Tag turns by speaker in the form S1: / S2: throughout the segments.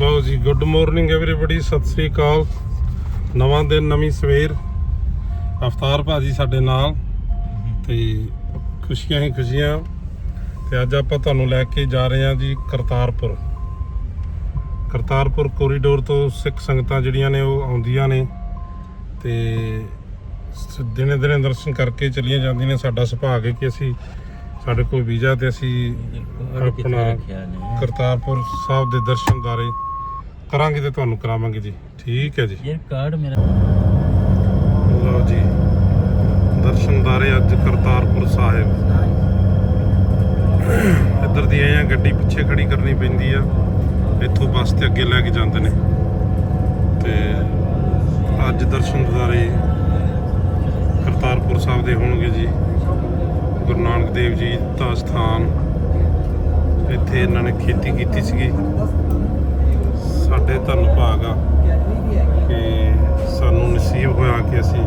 S1: ਲਓ ਜੀ good morning everybody Sat Sri ਅਕਾਲ ਨਵਾਂ ਦਿਨ ਨਵੀਂ ਸਵੇਰ ਅਫਤਾਰ ਭਾਜੀ ਸਾਡੇ ਨਾਲ ਤੇ ਖੁਸ਼ੀਆਂ ਹੀ ਖੁਸ਼ੀਆਂ ਤੇ ਅੱਜ ਆਪਾਂ ਤੁਹਾਨੂੰ ਲੈ ਕੇ ਜਾ ਰਹੇ ਹਾਂ ਜੀ ਕਰਤਾਰਪੁਰ ਕਰਤਾਰਪੁਰ ਕੋਰੀਡੋਰ ਤੋਂ ਸਿੱਖ ਸੰਗਤਾਂ ਜਿਹੜੀਆਂ ਨੇ ਉਹ ਆਉਂਦੀਆਂ ਨੇ ਤੇ ਸ- ਦਿਨੇ ਦਿਨੇ ਦਰਸ਼ਨ ਕਰਕੇ ਚਲੀਆਂ ਜਾਂਦੀਆਂ ਨੇ ਸਾਡਾ ਸੁਭਾਗ ਹੈ ਕਿ ਅਸੀਂ ਸਾਡੇ ਕੋਲ ਵੀਜ਼ਾ ਤੇ ਅਸੀਂ ਆਪਣਾ ਕਰਤਾਰਪੁਰ ਸਾਹਿਬ ਦੇ ਦਰਸ਼ਨ ਦਾਰੇ ਕਰਾਂਗੇ ਤੇ ਤੁਹਾਨੂੰ ਕਰਾਵਾਂਗੇ ਜੀ। ਠੀਕ ਹੈ ਜੀ।
S2: ਯਾਰ ਕਾਰਡ ਮੇਰਾ
S1: ਲਓ ਜੀ। ਦਰਸ਼ਨਦਾਰੇ ਅੱਜ ਕਰਤਾਰਪੁਰ ਸਾਹਿਬ। ਇੱਧਰ ਦੀ ਆਇਆ ਗੱਡੀ ਪਿੱਛੇ ਖੜੀ ਕਰਨੀ ਪੈਂਦੀ ਆ। ਇੱਥੋਂ ਬੱਸ ਤੇ ਅੱਗੇ ਲੈ ਕੇ ਜਾਂਦੇ ਨੇ। ਤੇ ਅੱਜ ਦਰਸ਼ਨਦਾਰੇ ਕਰਤਾਰਪੁਰ ਸਾਹਿਬ ਦੇ ਹੋਣਗੇ ਜੀ। ਗੁਰੂ ਨਾਨਕ ਦੇਵ ਜੀ ਦਾ ਸਥਾਨ। ਇੱਥੇ ਇਹਨਾਂ ਨੇ ਖੇਤੀ ਕੀਤੀ ਸੀਗੀ। ਸਾਡੇ ਧੰਨ ਭਾਗ ਆ ਕਿ ਸਾਨੂੰ ਨਸੀਬ ਹੋਇਆ ਕਿ ਅਸੀਂ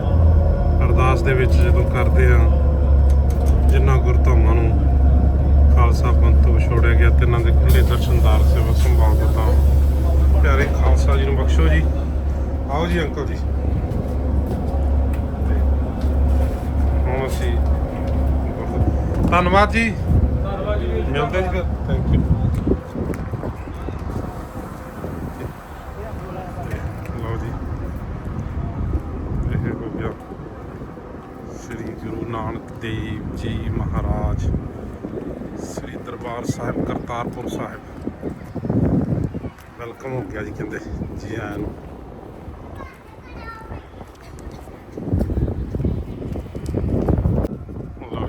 S1: ਅਰਦਾਸ ਦੇ ਵਿੱਚ ਜਦੋਂ ਕਰਦੇ ਆ ਜਿਨ੍ਹਾਂ ਗੁਰਧਾਮਾਂ ਨੂੰ ਖਾਲਸਾ ਪੰਥ ਤੋਂ ਵਿਛੋੜਿਆ ਗਿਆ ਤੇ ਇਹਨਾਂ ਦੇ ਖੁੱਲੇ ਦਰਸ਼ਨਦਾਰ ਸੇਵਾ ਸੰਭਾਲ ਦਿੱਤਾ ਪਿਆਰੇ ਖਾਲਸਾ ਜੀ ਨੂੰ ਬਖਸ਼ੋ ਜੀ। ਆਓ ਜੀ ਅੰਕਲ ਜੀ। ਹੁਣ ਅਸੀਂ ਧੰਨਵਾਦ ਜੀ। ਧੰਨਵਾਦ ਜੀ। ਮਿਲਦੇ ਜੀ ਥੈਂਕ ਯੂ ਲਓ ਜੀ ਇਹ ਹੋ ਗਿਆ ਸ੍ਰੀ ਗੁਰੂ ਨਾਨਕ ਦੇਵ ਜੀ ਮਹਾਰਾਜ, ਸ੍ਰੀ ਦਰਬਾਰ ਸਾਹਿਬ, ਕਰਤਾਰਪੁਰ ਸਾਹਿਬ। ਵੈਲਕਮ ਹੋ ਗਿਆ ਜੀ ਕਹਿੰਦੇ, ਜੀ ਆਇਆਂ ਨੂੰ। ਲਓ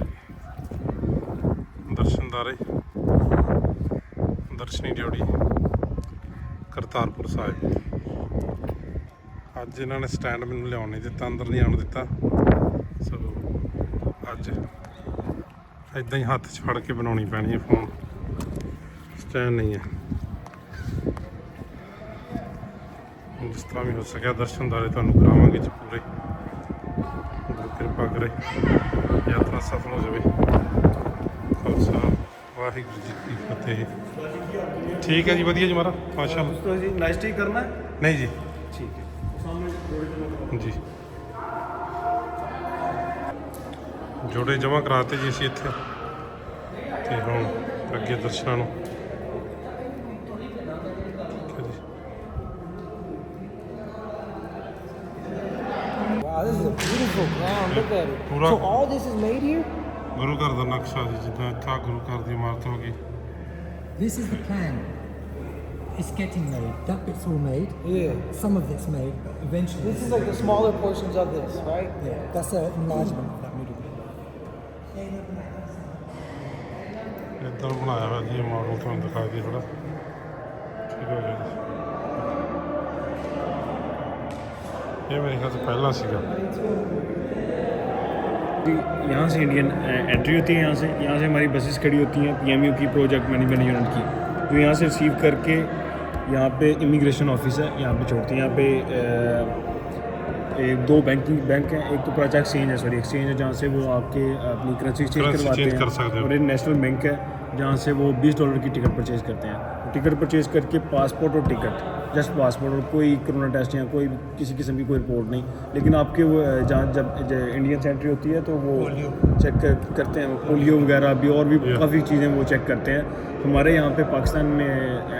S1: ਦਰਸ਼ਨਦਾਰੇ ਦਰਸ਼ਨੀ ਡਿਊਟੀ, ਕਰਤਾਰਪੁਰ ਸਾਹਿਬ। ਅੱਜ ਇਹਨਾਂ ਨੇ ਸਟੈਂਡ ਮੈਨੂੰ ਲਿਆਉਣ ਨਹੀਂ ਦਿੱਤਾ, ਅੰਦਰ ਨਹੀਂ ਆਉਣ ਦਿੱਤਾ। ਸੋ ਅੱਜ। ਇਦਾਂ ਹੀ ਹੱਥ 'ਚ ਫੜ ਕੇ ਬਣਾਉਣੀ ਪੈਣੀ ਹੈ ਫੋਨ। ਸਟੈਂਡ ਨਹੀਂ ਹੈ। ਜਿਸ ਤਰ੍ਹਾਂ ਵੀ ਹੋ ਸਕਿਆ ਦਰਸ਼ਨ ਦਾਰੇ ਤੁਹਾਨੂੰ ਕਰਾਵਾਂਗੇ ਜੀ ਪੂਰੇ। ਕਿਰਪਾ ਕਰੇ। ਯਾਤਰਾ ਸਫਲ ਹੋ ਜਾਵੇ। ਖਾਲਸਾ। ਵਾਹਿਗੁਰੂ ਜੀ ਕੀ ਫਤਿਹ। ਠੀਕ ਹੈ ਜੀ ਵਧੀਆ ਜੀ ਮਾਰਾ
S3: ਮਾਸ਼ਾਅਲ੍ਹਾ ਤੁਸੀਂ ਨਾਈਸ ਠੀਕ ਕਰਨਾ
S1: ਨਹੀਂ ਜੀ।
S3: ਠੀਕ ਹੈ।
S1: ਜੀ। ਜੋੜੇ ਜਮਾ ਕਰਾਤੇ ਜੀ ਅਸੀਂ ਇੱਥੇ ਤੇ ਹੁਣ ਅੱਗੇ ਦਰਸ਼ਨਾਂ ਨੂੰ
S4: this is a beautiful ground. Look at it. So all this is made here?
S1: ਗੁਰੂ ਘਰ ਦਾ ਨਕਸ਼ਾ ਜੀ ਜਿੱਦਾਂ ਇੱਥਾ ਗੁਰੂ ਘਰ ਦੀ ਇਮਾਰਤ ਹੋ ਗਈ
S5: This is the plan. It's getting made. That bit's all made.
S4: Yeah.
S5: Some of it's made, but eventually.
S4: This is like the smaller portions of this, right?
S5: yeah, that's an enlargement
S1: ਇੱਧਰ ਬਣਾਇਆ ਹੋਇਆ ਜੀ ਇਹ model ਤੁਹਾਨੂੰ ਦਿਖਾ ਦਈਏ ਥੋੜਾ ਠੀਕ ਹੋ ਗਿਆ ਜੀ ਇਹ ਮੇਰੇ ਖਿਆਲ 'ਚ ਪਹਿਲਾਂ ਸੀਗਾ
S3: यहाँ से इंडियन एंट्री होती है यहाँ से यहाँ से हमारी बसेस खड़ी होती हैं पीएमयू की प्रोजेक्ट मैनेजमेंट यूनिट की जो यहाँ से रिसीव करके यहाँ पे इमिग्रेशन ऑफिस है यहाँ पे छोड़ते हैं यहाँ पे अ, एक दो बैंकिंग बैंक हैं एक तो प्राचा एक्सचेंज है सॉरी एक्सचेंज है जहाँ से वो आपके अपनी करेंसी चेंज
S1: Currency
S3: करवाते
S1: change
S3: हैं
S1: कर सकते हो।
S3: और एक नेशनल बैंक है जहाँ से वो 20 डॉलर की टिकट परचेज करते हैं टिकट परचेज करके पासपोर्ट और टिकट जस्ट पासपोर्ट और कोई कोरोना टेस्ट या कोई किसी किस्म की कोई रिपोर्ट नहीं लेकिन आपके वो अ, जहाँ जब ज- इंडियन से एंट्री होती है तो वो चेक कर, करते हैं पोलियो वगैरह भी और भी
S1: Yeah.
S3: काफ़ी चीज़ें वो चेक करते हैं हमारे यहाँ पे पाकिस्तान में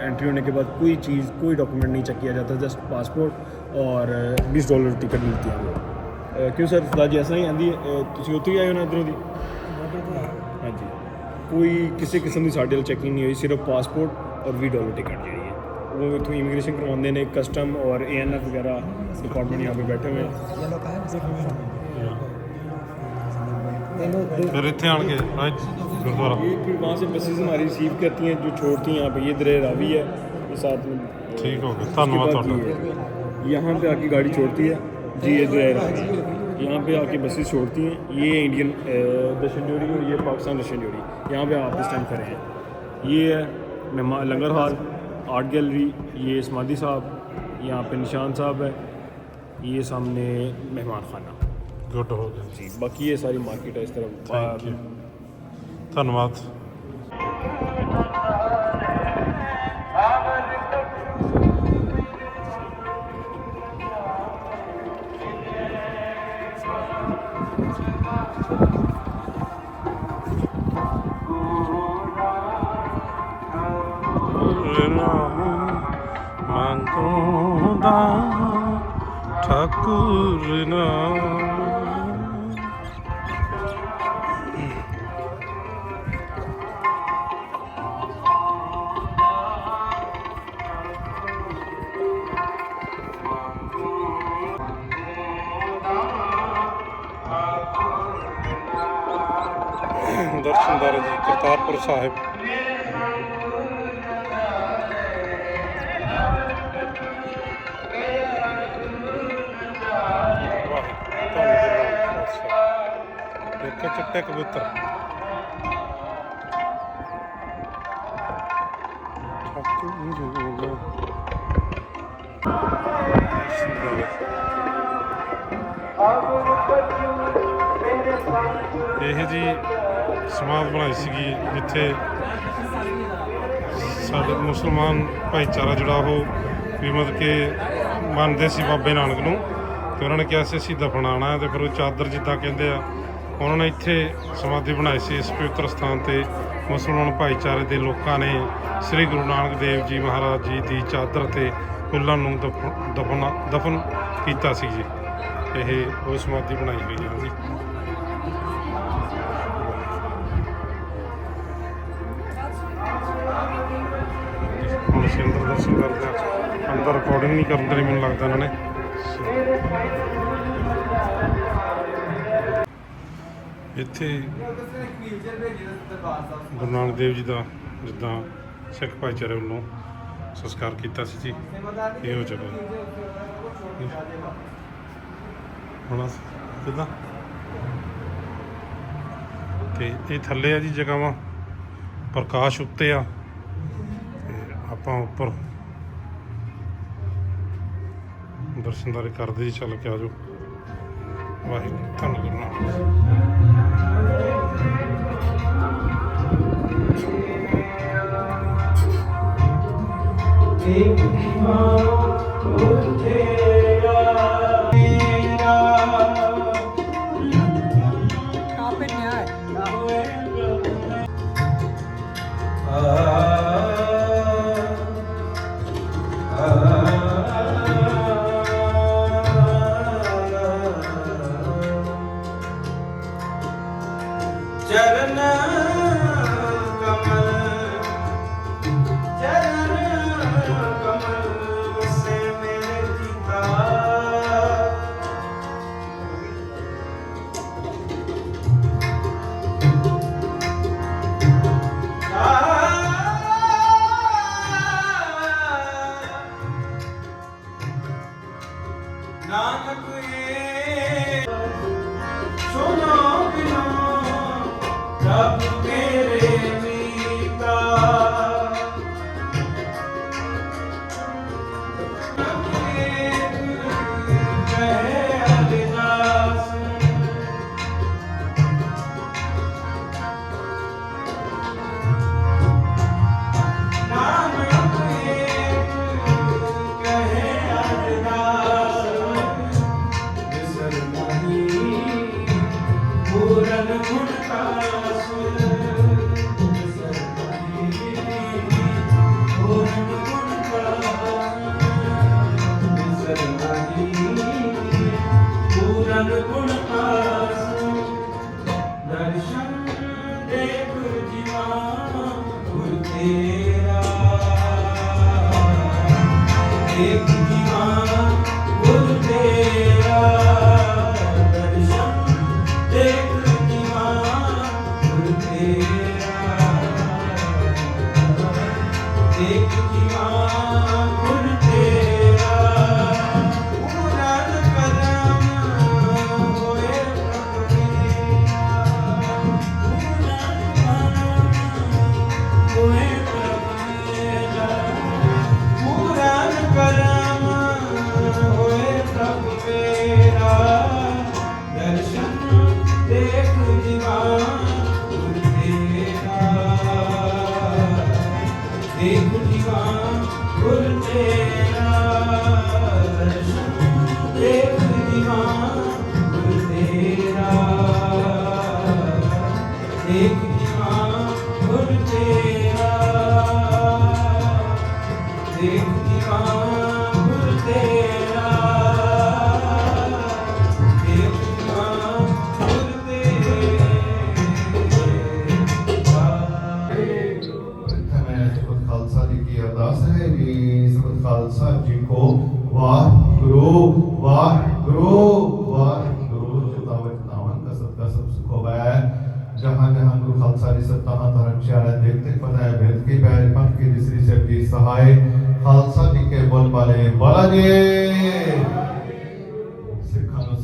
S3: एंट्री होने के बाद कोई चीज़ कोई डॉक्यूमेंट नहीं चेक किया जाता जस्ट पासपोर्ट और बीस डॉलर टिकट मिलती है वो अ, क्यों सर सरदार जी ऐसा ही आंदी ਤੁਸੀਂ ਉੱਥੇ ਹੀ ਆਏ ਹੋ ਨਾ ਇੱਧਰੋਂ ਦੀ ਹਾਂਜੀ ਕੋਈ ਕਿਸੇ ਕਿਸਮ ਦੀ ਸਾਡੇ ਨਾਲ ਚੈਕਿੰਗ ਨਹੀਂ ਹੋਈ ਸਿਰਫ ਪਾਸਪੋਰਟ ਔਰ ਵੀ ਡਾਲਰ ਟਿਕਟ ਜਿਹੜੀ ਹੈ। ਉਹ ਇਥੋਂ ਇਮੀਗ੍ਰੇਸ਼ਨ ਕਰਵਾਉਂਦੇ ਨੇ ਕਸਟਮ ਔਰ ਏਐਨਐਫ ਵਗੈਰਾ
S5: ਡਿਪਾਰਟਮੈਂਟ ਯਹਾਂ
S4: ਪੇ ਬੈਠੇ ਹੋਏ
S1: ਫਿਰ ਇੱਥੇ इतने आन के राइट गुरुद्वारा।
S3: ये फिर वहाँ से बसेस हमारी रिसीव करती हैं जो छोड़ती हैं यहाँ पे। ये दरे रावी है ये साथ में। ठीक
S1: हो
S3: गया धन्यवाद यहाँ पे आके गाड़ी छोड़ती है। जी ये दरे यहाँ पे आके बसेस छोड़ती हैं ये इंडियन अ, दर्शन जोड़ी और ये पाकिस्तान दर्शन जोड़ी यहाँ पे आप इस टाइम खड़े हैं ये है मेहमान लंगर हॉल आर्ट गैलरी ये समाधि साहब यहाँ पे निशान साहब है ये सामने मेहमान खाना
S1: ਗੁੱਡ ਹੋ ਗਿਆ
S3: जी बाकी ये सारी मार्केट है इस तरफ
S1: ਥੈਂਕ ਯੂ ਧੰਨਵਾਦ ਦਰਸ਼ਨਦਾਰ ਜੀ ਕਰਤਾਰਪੁਰ ਸਾਹਿਬ ਵਾਹਿਗੁਰੂ ਧੰਨ ਗੁਰੂ ਨਾਨਕ ਪਾਤਸ਼ਾਹ। ਇੱਕ ਚਿੱਟੇ ਕਬੂਤਰ ਇਹ ਜੀ ਸਮਾਧ ਬਣਾਈ ਸੀਗੀ ਜਿੱਥੇ ਸਾਡੇ ਮੁਸਲਮਾਨ ਭਾਈਚਾਰਾ ਜਿਹੜਾ ਉਹ ਵੀ ਮਤਲਬ ਕਿ ਮੰਨਦੇ ਸੀ ਬਾਬੇ ਨਾਨਕ ਨੂੰ ਤੇ ਉਹਨਾਂ ਨੇ ਕਿਹਾ ਸੀ ਅਸੀਂ ਦਫਨਾਣਾ ਹੈ ਤੇ ਫਿਰ ਉਹ ਚਾਦਰ ਜਿੱਦਾਂ ਕਹਿੰਦੇ ਆ, ਉਹਨਾਂ ਨੇ ਇੱਥੇ ਸਮਾਧੀ ਬਣਾਈ ਸੀ ਇਸ ਪਵਿੱਤਰ ਸਥਾਨ ਤੇ ਮੁਸਲਮਾਨ ਭਾਈਚਾਰੇ ਦੇ ਲੋਕਾਂ ਨੇ ਸ੍ਰੀ ਗੁਰੂ ਨਾਨਕ ਦੇਵ ਜੀ ਮਹਾਰਾਜ ਜੀ ਦੀ ਚਾਦਰ ਤੇ ਫੁੱਲਾਂ ਨੂੰ ਦਫ- ਦਫਨ ਦਫਨ ਕੀਤਾ ਸੀ ਜੀ। ਇਹ ਉਹ ਸਮਾਧੀ ਬਣਾਈ ਹੋਈ ਹੈ ਜੀ। ਹੁਣ ਅਸੀਂ ਅੰਦਰ ਦਰਸ਼ਨ ਕਰਦੇ ਹਾਂ ਅੰਦਰ ਰਿਕਾਰਡਿੰਗ ਨਹੀਂ ਕਰਨ ਦੇ ਮੈਨੂੰ ਲੱਗਦਾ ਇਹਨਾਂ ਨੇ। ਇੱਥੇ ਗੁਰੂ ਨਾਨਕ ਦੇਵ ਜੀ ਦਾ ਜਿੱਦਾਂ ਸਿੱਖ ਭਾਈਚਾਰੇ ਵੱਲੋਂ ਸੰਸਕਾਰ ਕੀਤਾ ਸੀ ਜੀ। ਇਹ ਹੋ ਜਗ੍ਹਾ ਹੁਣ ਅਸੀਂ ਕਿੱਦਾਂ? ਤੇ ਇਹ ਥੱਲੇ ਆ ਜੀ ਜਗ੍ਹਾਵਾਂ। ਪ੍ਰਕਾਸ਼ ਉੱਤੇ ਆ। ਆਪਾਂ ਉੱਪਰ। ਦਰਸ਼ਨਦਾਰੀ ਕਰਦੇ ਜੀ ਚੱਲ ਕੇ ਆਜੋ ਵਾਹਿਗੁਰੂ ਧੰਨ ਗੁਰੂ ਨਾਨਕ
S4: Stop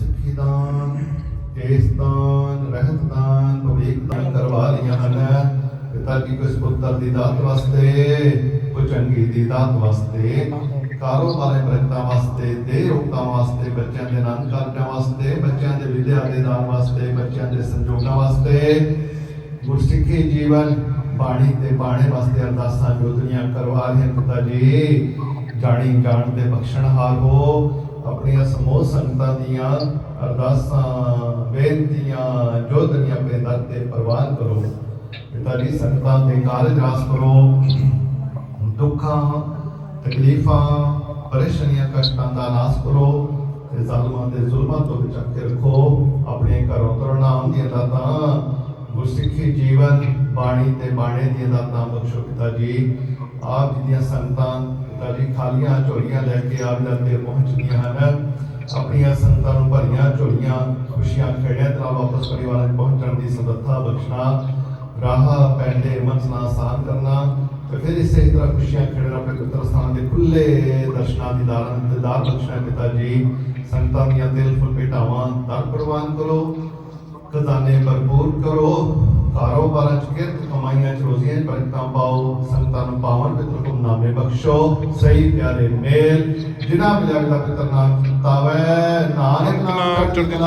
S6: ਸਿੱਖੀ ਦਾਨ ਕੇਸ ਦਾਨ ਰਹਿਤ ਦਾਨ ਭਵਿੱਖ ਦਾਨ ਕਰਵਾ ਰਹੀਆਂ ਹਨ। ਪਿਤਾ ਜੀ ਕੋ ਪੁੱਤਰ ਦੀ ਦਾਤ ਵਾਸਤੇ ਕੋ ਚੰਗੀ ਦੀ ਦਾਤ ਵਾਸਤੇ, ਕਾਰੋਬਾਰੇ ਬਰਕਤਾਂ ਵਾਸਤੇ ਦੇ ਵਾਸਤੇ, ਬੱਚਿਆਂ ਦੇ ਆਨੰਦ ਕਾਰਜਾਂ ਵਾਸਤੇ, ਬੱਚਿਆਂ ਦੇ ਵਿਦਿਆ ਦੇ ਦਾਨ ਵਾਸਤੇ, ਬੱਚਿਆਂ ਦੇ ਸੰਜੋਗਾਂ ਵਾਸਤੇ। ਗੁਰਸਿੱਖੀ ਜੀਵਨ ਬਾਣੀ ਤੇ ਬਾਣੇ ਵਾਸਤੇ ਅਰਦਾਸਾਂ ਜੋਦਰੀਆਂ ਕਰਵਾ ਰਹੇ ਪਿਤਾ ਜੀ। ਜਾਣੀ ਜਾਣ ਦੇ ਬਖਸ਼ਣਹਾਰ ਹੋ। ਆਪਣੀਆਂ ਸਮੂਹ ਸੰਗਤਾਂ ਦੀਆਂ ਅਰਦਾਸਾਂ, ਬੇਨਤੀਆਂ ਜੋਦਰੀਆਂ ਆਪਣੇ ਦਰ ਤੇ ਪ੍ਰਵਾਨ ਕਰੋ। ਪਿਤਾ ਜੀ, ਸੰਗਤਾਂ ਦੇ ਕਾਰਜ ਰਾਸ ਕਰੋ। ਦੁੱਖਾਂ, ਤਕਲੀਫਾਂ, ਪਰੇਸ਼ਾਨੀਆਂ, ਕਸ਼ਟਾਂ ਦਾ ਨਾਸ ਕਰੋ ਤੇ ਜ਼ਾਲਮਾਂ ਦੇ ਜ਼ੁਲਮਾਂ ਤੋਂ ਬਚਾ ਕੇ ਰੱਖੋ। ਆਪਣੇ ਘਰੋਂ ਕਰੋਨਾ ਆਉਂਦੀਆਂ ਦਾਤਾਂ, ਗੁਰਸਿੱਖੀ ਜੀਵਨ, ਬਾਣੀ ਤੇ ਬਾਣੇ ਦੀਆਂ ਦਾਤਾਂ ਬਖਸ਼ੋ ਪਿਤਾ ਜੀ। ਆਪ ਜੀ ਦੀਆਂ ਸੰਗਤਾਂ ਪਿਤਾ ਜੀ ਖਾਲੀਆਂ ਝੋਲੀਆਂ ਲੈ ਕੇ ਆਪ ਦਰ ਪਹੁੰਚਦੀਆਂ ਹਨ। ਆਪਣੀਆਂ ਸੰਗਤਾਂ ਨੂੰ ਭਰੀਆਂ ਝੋਲੀਆਂ, ਖੁਸ਼ੀਆਂ ਖੇੜਿਆਂ ਤਰ੍ਹਾਂ ਵਾਪਸ ਪਰਿਵਾਰਾਂ 'ਚ ਪਹੁੰਚਣ ਦੀ ਸਮਰੱਥਾ ਬਖਸ਼ਣਾ, ਰਾਹ ਪੈਂਦੇ ਮਨਸਨਾ ਆਸਾਨ ਕਰਨਾ ਤੇ ਫਿਰ ਇਸੇ ਤਰ੍ਹਾਂ ਖੁਸ਼ੀਆਂ ਖੇੜਨਾ ਆਪਣੇ ਪੁੱਤਰ ਸਥਾਨ ਦੇ ਖੁੱਲੇ ਦਰਸ਼ਨਾਂ ਦੀ ਦਾਰਨ ਇੰਤਜ਼ਾਰ ਬਖਸ਼ਣਾ ਪਿਤਾ ਜੀ। ਸੰਗਤਾਂ ਦੀਆਂ ਦਿਲ ਫੁੱਲ ਭੇਟਾਵਾਂ ਦਰ ਪ੍ਰਵਾਨ ਕਰੋ, ਖਜ਼ਾਨੇ ਭਰਪੂਰ ਕਰੋ। ਕਾਰੋਬਾਰਾਂ ਚ ਕਿਰਤ ਕਮਾਈਆਂ ਚ ਰੋਜ਼ੀਆਂ ਚ ਬਰਕਤਾਂ ਪਾਓ ਸੰਗਤਾਂ ਨੂੰ ਪਾਵਨ ਪਿਤਰ ਹੁਕਮਨਾਮੇ ਬਖਸ਼ੋ ਸਹੀ ਪਿਆਰੇ ਮੇਲ ਜਿਨ੍ਹਾਂ ਮਿਲਿਆ ਦਾ ਪਿਤਰ ਨਾਮ ਕੀਤਾ ਵੈ ਨਾਨਕ ਨਾਮ
S1: ਚੜ੍ਹਦੀ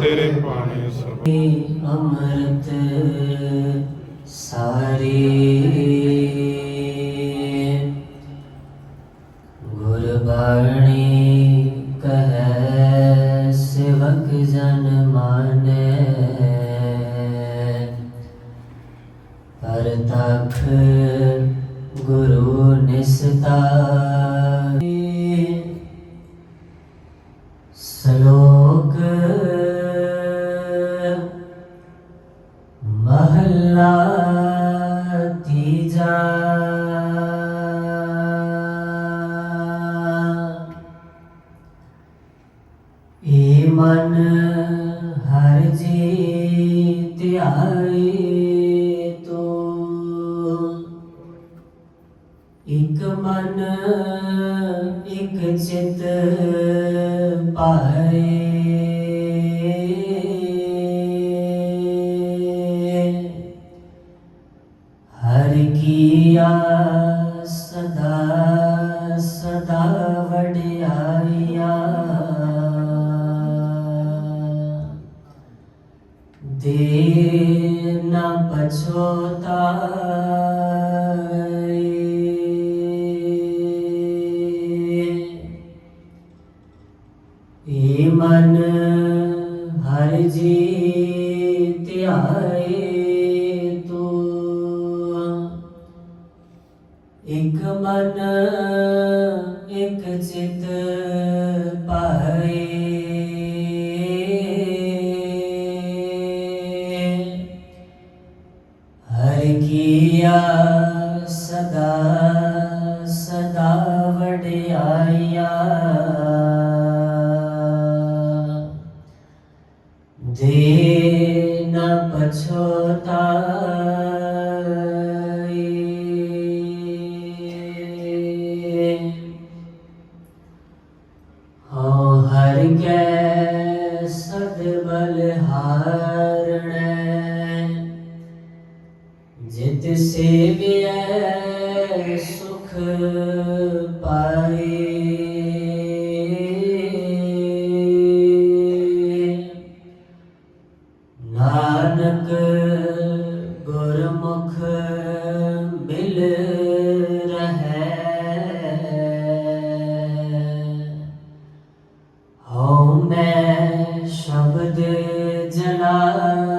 S1: ਤੇਰੇ ਬਾਣੇ ਸਭ
S7: ਅੰਮ੍ਰਿਤ ਸਾਰੇ ਗੁਰੂ ਨਿਸਤਾਰੇ। Senhor. জলা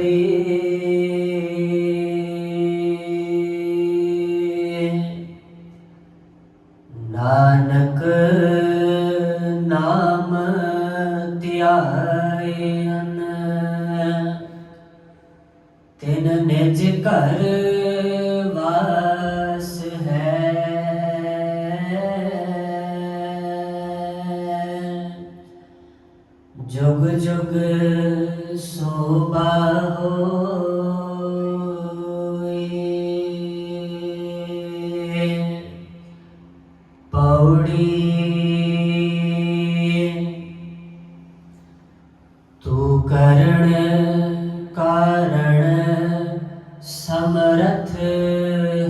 S7: ਸਾਰ ਸਮਰਥ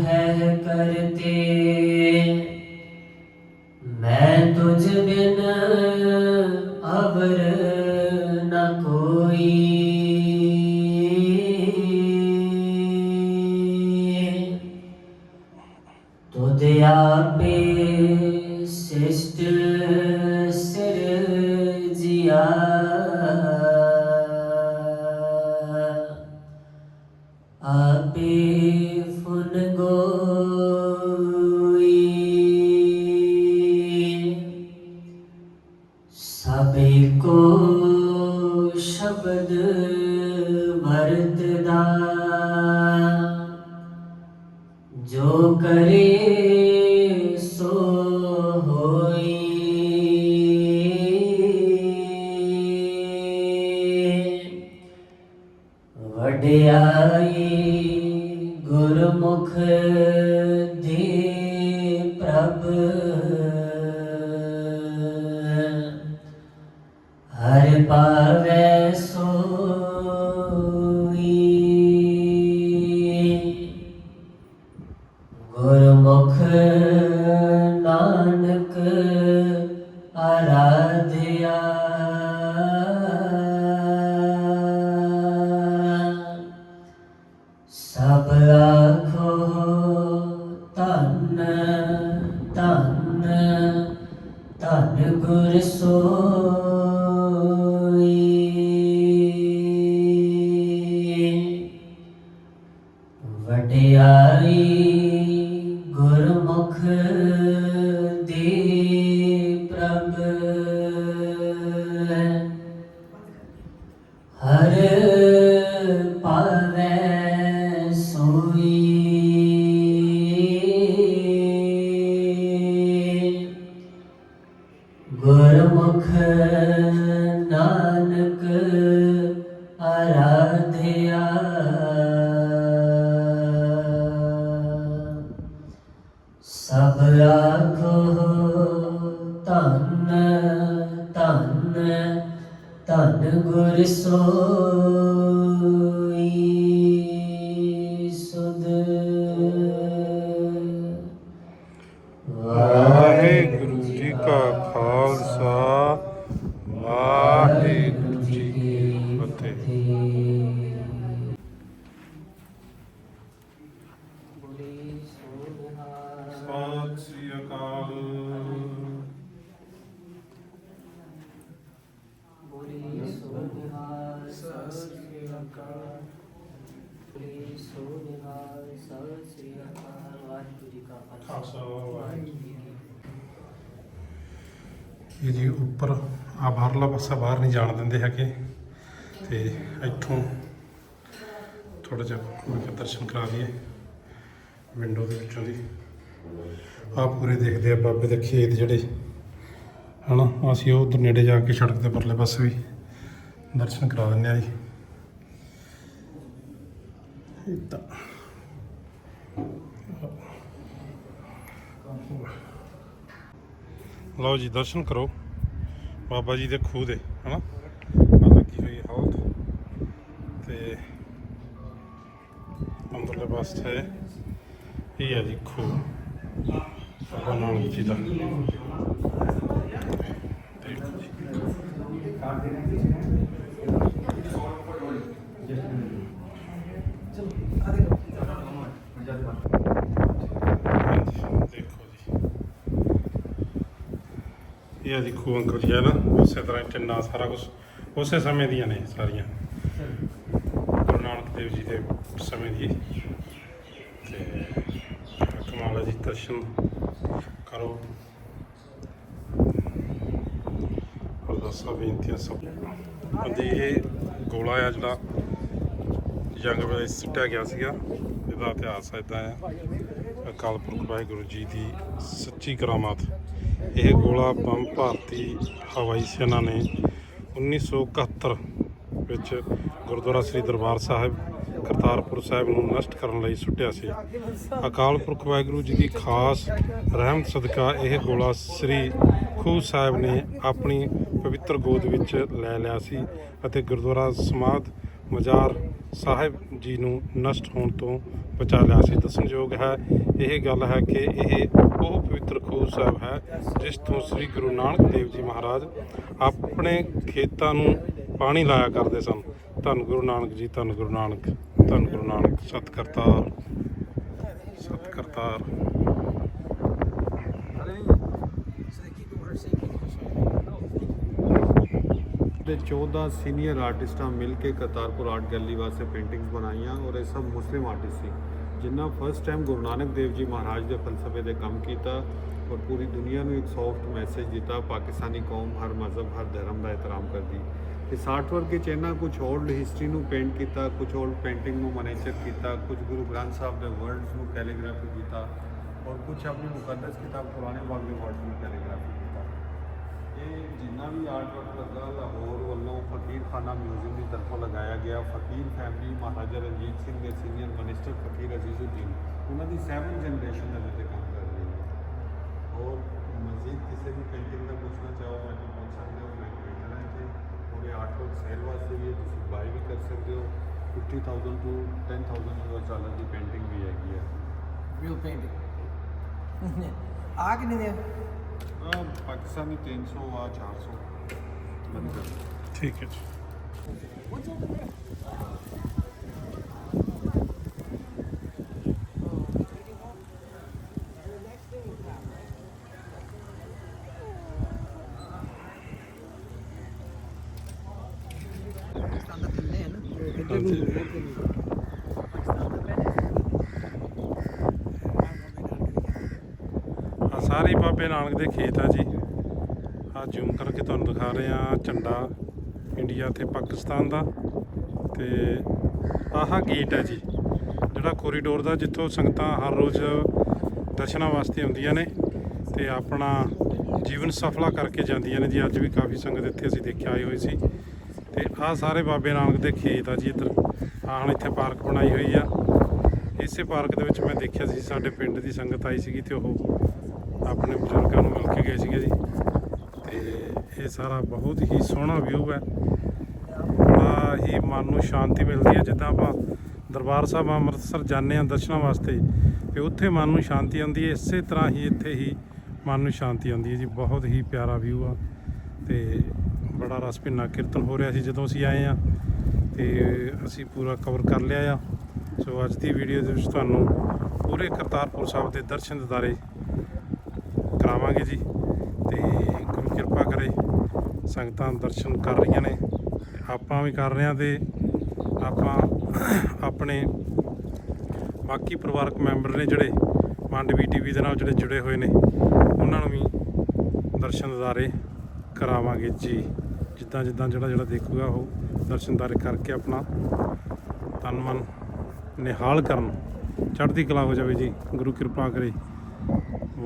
S7: ਹੈ ਕਰਤੇ। ਧੰਨ ਗੁਰ ਸੋਈ ਧੰਨ ਧੰਨ ਗੁਰ ਸੋਈ
S1: ਨਹੀਂ ਹੈਗੇ। ਤੇ ਇੱਥੋਂ ਥੋੜਾ ਜਿਹਾ ਮੈਂ ਦਰਸ਼ਨ ਕਰਾ ਲਈਏ ਵਿੰਡੋ ਦੇ ਵਿੱਚੋਂ ਦੀ। ਆ ਪੂਰੇ ਦੇਖਦੇ ਆ ਬਾਬੇ ਦੇ ਖੇਤ ਜਿਹੜੇ, ਹਨਾ? ਅਸੀਂ ਉਹ ਉਧਰ ਨੇੜੇ ਜਾ ਕੇ ਸੜਕ ਦੇ ਪਰਲੇ ਪਾਸੇ ਵੀ ਦਰਸ਼ਨ ਕਰਾ ਦਿੰਦੇ ਆ ਜੀ। ਇਦਾਂ। ਲਓ ਜੀ, ਦਰਸ਼ਨ ਕਰੋ। ਬਾਬਾ ਜੀ ਦੇ ਖੂਹ ਦੇ, ਹਨਾ ਆਹ ਲੱਗੀ ਹੋਈ ਹਾਲਤ ਤੇ ਅੰਦਰਲੇ ਪਾਸੇ ਇਹ ਹੈ ਜੀ ਖੂਹ। ਜੀ ਦਾ। ਦੇਖੋ ਜੀ ਦੇਖੋ ਜੀ। ਇਹ ਆ ਜੀ ਖੂਹ ਅੰਕਲ ਜੀ ਹੈ ਨਾ। ਉਸੇ ਤਰ੍ਹਾਂ ਹੀ ਟਿੰਨਾ ਸਾਰਾ ਕੁਝ ਉਸੇ ਸਮੇਂ ਦੀਆਂ ਨੇ ਸਾਰੀਆਂ। ਦੇਵ ਜੀ ਦੇ ਸਮੇਂ ਦੀ ਤੇ ਕਮਾਲ ਜੀ ਦਰਸ਼ਨ ਕਰੋ ਅਰਦਾਸਾਂ ਬੇਨਤੀਆਂ ਸਭ ਹਾਂਜੀ ਇਹ ਗੋਲਾ ਆ ਜਿਹੜਾ ਜੰਗ ਵੇਲੇ ਸੁੱਟਿਆ ਗਿਆ ਸੀਗਾ, ਇਹਦਾ ਇਤਿਹਾਸ ਇਦਾਂ ਹੈ ਅਕਾਲ ਪੁਰਖ ਵਾਹਿਗੁਰੂ ਜੀ ਦੀ ਸੱਚੀ ਕਰਾਮਾਤ। ਇਹ ਗੋਲਾ ਬੰਬ ਭਾਰਤੀ ਹਵਾਈ ਸੈਨਾ ਨੇ 1971 ਵਿੱਚ ਗੁਰਦੁਆਰਾ ਸ੍ਰੀ ਦਰਬਾਰ ਸਾਹਿਬ ਕਰਤਾਰਪੁਰ ਸਾਹਿਬ ਨੂੰ ਨਸ਼ਟ ਕਰਨ ਲਈ ਸੁੱਟਿਆ ਸੀ। ਅਕਾਲ ਪੁਰਖ ਵਾਹਿਗੁਰੂ ਜੀ ਦੀ ਖਾਸ ਰਹਿਮਤ ਸਦਕਾ ਇਹ ਗੋਲਾ ਸ੍ਰੀ ਖੂਹ ਸਾਹਿਬ ਨੇ ਆਪਣੀ ਪਵਿੱਤਰ ਗੋਦ ਵਿੱਚ ਲੈ ਲਿਆ ਸੀ ਅਤੇ ਗੁਰਦੁਆਰਾ ਸਮਾਧ ਮਜ਼ਾਰ ਸਾਹਿਬ ਜੀ ਨੂੰ ਨਸ਼ਟ ਹੋਣ ਤੋਂ ਬਚਾ ਲਿਆ ਸੀ। ਦੱਸਣਯੋਗ ਹੈ, ਇਹ ਗੱਲ ਹੈ ਕਿ ਇਹ ਉਹ ਪਵਿੱਤਰ ਖੂਹ ਸਾਹਿਬ ਹੈ ਜਿਸ ਤੋਂ ਸ੍ਰੀ ਗੁਰੂ ਨਾਨਕ ਦੇਵ ਜੀ ਮਹਾਰਾਜ ਆਪਣੇ ਖੇਤਾਂ ਨੂੰ ਪਾਣੀ ਲਾਇਆ ਕਰਦੇ ਸਨ। ਧੰਨ ਗੁਰੂ ਨਾਨਕ ਜੀ, ਧੰਨ ਗੁਰੂ ਨਾਨਕ। ਧੰਨ ਗੁਰੂ ਨਾਨਕ ਸਤ ਕਰਤਾਰ ਸਤ ਕਰਤਾਰ
S8: ਤੇ 14 ਸੀਨੀਅਰ ਆਰਟਿਸਟਾਂ ਮਿਲ ਕੇ ਕਰਤਾਰਪੁਰ ਆਰਟ ਗੈਲਰੀ ਵਾਸਤੇ ਪੇਂਟਿੰਗਸ ਬਣਾਈਆਂ ਔਰ ਇਹ ਸਭ ਮੁਸਲਿਮ ਆਰਟਿਸਟ ਸੀ। ਜਿਨ੍ਹਾਂ ਫਸਟ ਟਾਈਮ ਗੁਰੂ ਨਾਨਕ ਦੇਵ ਜੀ ਮਹਾਰਾਜ ਦੇ ਫਲਸਫੇ ਦੇ ਕੰਮ ਕੀਤਾ ਔਰ ਪੂਰੀ ਦੁਨੀਆ ਨੂੰ ਇੱਕ ਸੌਫਟ ਮੈਸੇਜ ਦਿੱਤਾ, ਪਾਕਿਸਤਾਨੀ ਕੌਮ ਹਰ ਮਜ਼ਹਬ, ਹਰ ਧਰਮ ਦਾ ਇਤਰਾਮ ਕਰਦੀ। ਇਸ ਆਰਟ ਵਰਕ ਵਿੱਚ ਇਹਨਾਂ ਕੁਝ ਓਲਡ ਹਿਸਟਰੀ ਨੂੰ ਪੇਂਟ ਕੀਤਾ ਕੁਝ ਓਲਡ ਪੇਂਟਿੰਗ ਨੂੰ ਮਨੇਚਰ ਕੀਤਾ ਕੁਝ ਗੁਰੂ ਗ੍ਰੰਥ ਸਾਹਿਬ ਦੇ ਵਰਡਸ ਨੂੰ ਕੈਲੀਗ੍ਰਾਫੀ ਕੀਤਾ ਔਰ ਕੁਝ ਆਪਣੀ ਮੁਕੱਦਸ ਕਿਤਾਬ ਪੁਰਾਣੇ ਪਾਕ ਦੇ ਵਰਡਸ ਨੂੰ ਕੈਲੀਗ੍ਰਾਫੀ ਕੀਤਾ। ਇਹ ਜਿੰਨਾ ਵੀ ਆਰਟ ਵਰਕ ਲੱਗਾ, ਲਾਹੌਰ ਵੱਲੋਂ ਫਕੀਰ ਖਾਨਾ ਮਿਊਜ਼ੀਅਮ ਦੀ ਤਰਫੋਂ ਲਗਾਇਆ ਗਿਆ। ਫਕੀਰ ਫੈਮਿਲੀ ਮਹਾਰਾਜਾ ਰਣਜੀਤ ਸਿੰਘ ਦੇ ਸੀਨੀਅਰ ਮਿਨਿਸਟਰ ਫਕੀਰ ਅਜ਼ੀਜ਼ੁਦੀਨ, ਉਹਨਾਂ ਦੀ 7 ਜਨਰੇਸ਼ਨ ਦੇ ਵਿੱਚ ਕੰਮ ਕਰ ਰਹੀ ਹੈ। ਔਰ ਮਜ਼ੀਦ ਕਿਸੇ ਵੀ ਪੇਂਟਿੰਗ ਦਾ ਪੁੱਛਣਾ ਚਾਹੋ ਮੈਨੂੰ ਪੁੱਛ ਸਕਦੇ ਹੋ ਮੈਂ ਪੇਂਟਰ ਹਾਂ ਇੱਥੇ ਵਰਕ ਸੇਲ ਵਾਸਤੇ ਵੀ ਤੁਸੀਂ ਬਾਈ ਵੀ ਕਰ ਸਕਦੇ ਹੋ 50000 ਤੋਂ 10000 ਯੂਐਸ ਡਾਲਰ ਦੀ ਪੇਂਟਿੰਗ ਵੀ ਹੈਗੀ ਹੈ
S4: real painting. ਆ ਕਿੰਨੇ ਦੇ ਆ?
S8: ਪਾਕਿਸਤਾਨੀ 300 ਆ 400 ਬੰਦ ਕਰ
S1: ਠੀਕ ਹੈ ਜੀ
S4: ਪਾਕਿਸਤਾਨ ਦਾ ਥੱਲੇ ਹੈ ਨਾ ਇੱਧਰ ਨੂੰ
S1: ਹਾਂਜੀ।
S4: ਇੱਧਰ ਨੂੰ। ਪਾਕਿਸਤਾਨ ਦਾ ਪਹਿਲੇ
S1: ਆ ਸਾਰੇ ਹੀ ਬਾਬੇ ਨਾਨਕ ਦੇ ਖੇਤ ਆ ਜੀ। ਆ ਜ਼ੂਮ ਕਰਕੇ ਤੁਹਾਨੂੰ ਦਿਖਾ ਰਹੇ ਆ ਝੰਡਾ ਇੰਡੀਆ ਤੇ ਪਾਕਿਸਤਾਨ ਦਾ ਤੇ ਆਹ ਗੇਟ ਹੈ ਜੀ। ਜਿਹੜਾ ਕੋਰੀਡੋਰ ਦਾ ਜਿੱਥੋਂ ਸੰਗਤਾਂ ਹਰ ਰੋਜ਼ ਦਰਸ਼ਨਾਂ ਵਾਸਤੇ ਆਉਂਦੀਆਂ ਨੇ ਤੇ ਆਪਣਾ ਜੀਵਨ ਸਫਲਾ ਕਰਕੇ ਜਾਂਦੀਆਂ ਨੇ ਜੀ। ਅੱਜ ਵੀ ਕਾਫੀ ਸੰਗਤ ਇੱਥੇ ਅਸੀਂ ਦੇਖਿਆ ਆਈ ਹੋਈ ਸੀ। ਤੇ ਆਹ ਸਾਰੇ ਬਾਬੇ ਨਾਨਕ ਦੇ ਖੇਤ ਆ ਜੀ ਇੱਧਰ। ਆਹ ਹੁਣ ਇੱਥੇ ਪਾਰਕ ਬਣਾਈ ਹੋਈ ਆ। ਇਸੇ ਪਾਰਕ ਦੇ ਵਿੱਚ ਮੈਂ ਦੇਖਿਆ ਸੀ ਸਾਡੇ ਪਿੰਡ ਦੀ ਸੰਗਤ ਆਈ ਸੀਗੀ ਤੇ ਉਹ ਆਪਣੇ ਬਜ਼ੁਰਗਾਂ ਨੂੰ ਮਿਲ ਕੇ ਗਏ ਸੀਗੇ ਜੀ। ਤੇ ਇਹ ਸਾਰਾ ਬਹੁਤ ਹੀ ਸੋਹਣਾ ਵਿਊ ਹੈ। ਬੜਾ ਹੀ ਮਨ ਨੂੰ ਸ਼ਾਂਤੀ ਮਿਲਦੀ ਹੈ। ਜਿੱਦਾਂ ਆਪਾਂ ਦਰਬਾਰ ਸਾਹਿਬ ਅੰਮ੍ਰਿਤਸਰ ਜਾਂਦੇ ਹਾਂ ਦਰਸ਼ਨਾਂ ਵਾਸਤੇ, ਤੇ ਉੱਥੇ ਮਨ ਨੂੰ ਸ਼ਾਂਤੀ ਆਉਂਦੀ ਹੈ। ਇਸੇ ਤਰ੍ਹਾਂ ਹੀ ਇੱਥੇ ਹੀ ਮਨ ਨੂੰ ਸ਼ਾਂਤੀ ਆਉਂਦੀ ਹੈ ਜੀ। ਬਹੁਤ ਹੀ ਪਿਆਰਾ ਵਿਊ ਆ। ਤੇ ਬੜਾ ਰਸ ਭਿੰਨਾ ਕੀਰਤਨ ਹੋ ਰਿਹਾ ਸੀ ਜਦੋਂ ਅਸੀਂ ਆਏ ਆ ਤੇ ਅਸੀਂ ਪੂਰਾ ਕਵਰ ਕਰ ਲਿਆ ਆ। ਸੋ ਅੱਜ ਦੀ ਵੀਡੀਓ ਦੇ ਵਿੱਚ ਤੁਹਾਨੂੰ ਪੂਰੇ ਕਰਤਾਰਪੁਰ ਸਾਹਿਬ ਦੇ ਦਰਸ਼ਨ ਦਿਦਾਰੇ ਕਰਾਵਾਂਗੇ ਜੀ। ਤੇ ਗੁਰੂ ਕਿਰਪਾ ਕਰੇ ਸੰਗਤਾਂ ਦਰਸ਼ਨ ਕਰ ਰਹੀਆਂ ਨੇ। ਆਪਾਂ ਵੀ ਕਰ ਰਹੇ ਹਾਂ ਤੇ ਆਪਾਂ ਆਪਣੇ ਬਾਕੀ ਪਰਿਵਾਰਕ ਮੈਂਬਰ ਨੇ ਜਿਹੜੇ ਮੰਡਵੀ ਟੀਵੀ ਦੇ ਨਾਲ ਜਿਹੜੇ ਜੁੜੇ ਹੋਏ ਨੇ, ਉਹਨਾਂ ਨੂੰ ਵੀ ਦਰਸ਼ਨ ਦਿਦਾਰੇ ਕਰਾਵਾਂਗੇ ਜੀ। ਜਿੱਦਾਂ ਜਿੱਦਾਂ ਜਿਹੜਾ ਜਿਹੜਾ ਦੇਖੂਗਾ ਉਹ ਦਰਸ਼ਨ ਦਿਦਾਰੇ ਕਰਕੇ ਆਪਣਾ ਤਨ ਮਨ ਨਿਹਾਲ ਕਰਨ। ਚੜ੍ਹਦੀ ਕਲਾ ਹੋ ਜਾਵੇ ਜੀ। ਗੁਰੂ ਕਿਰਪਾ ਕਰੇ।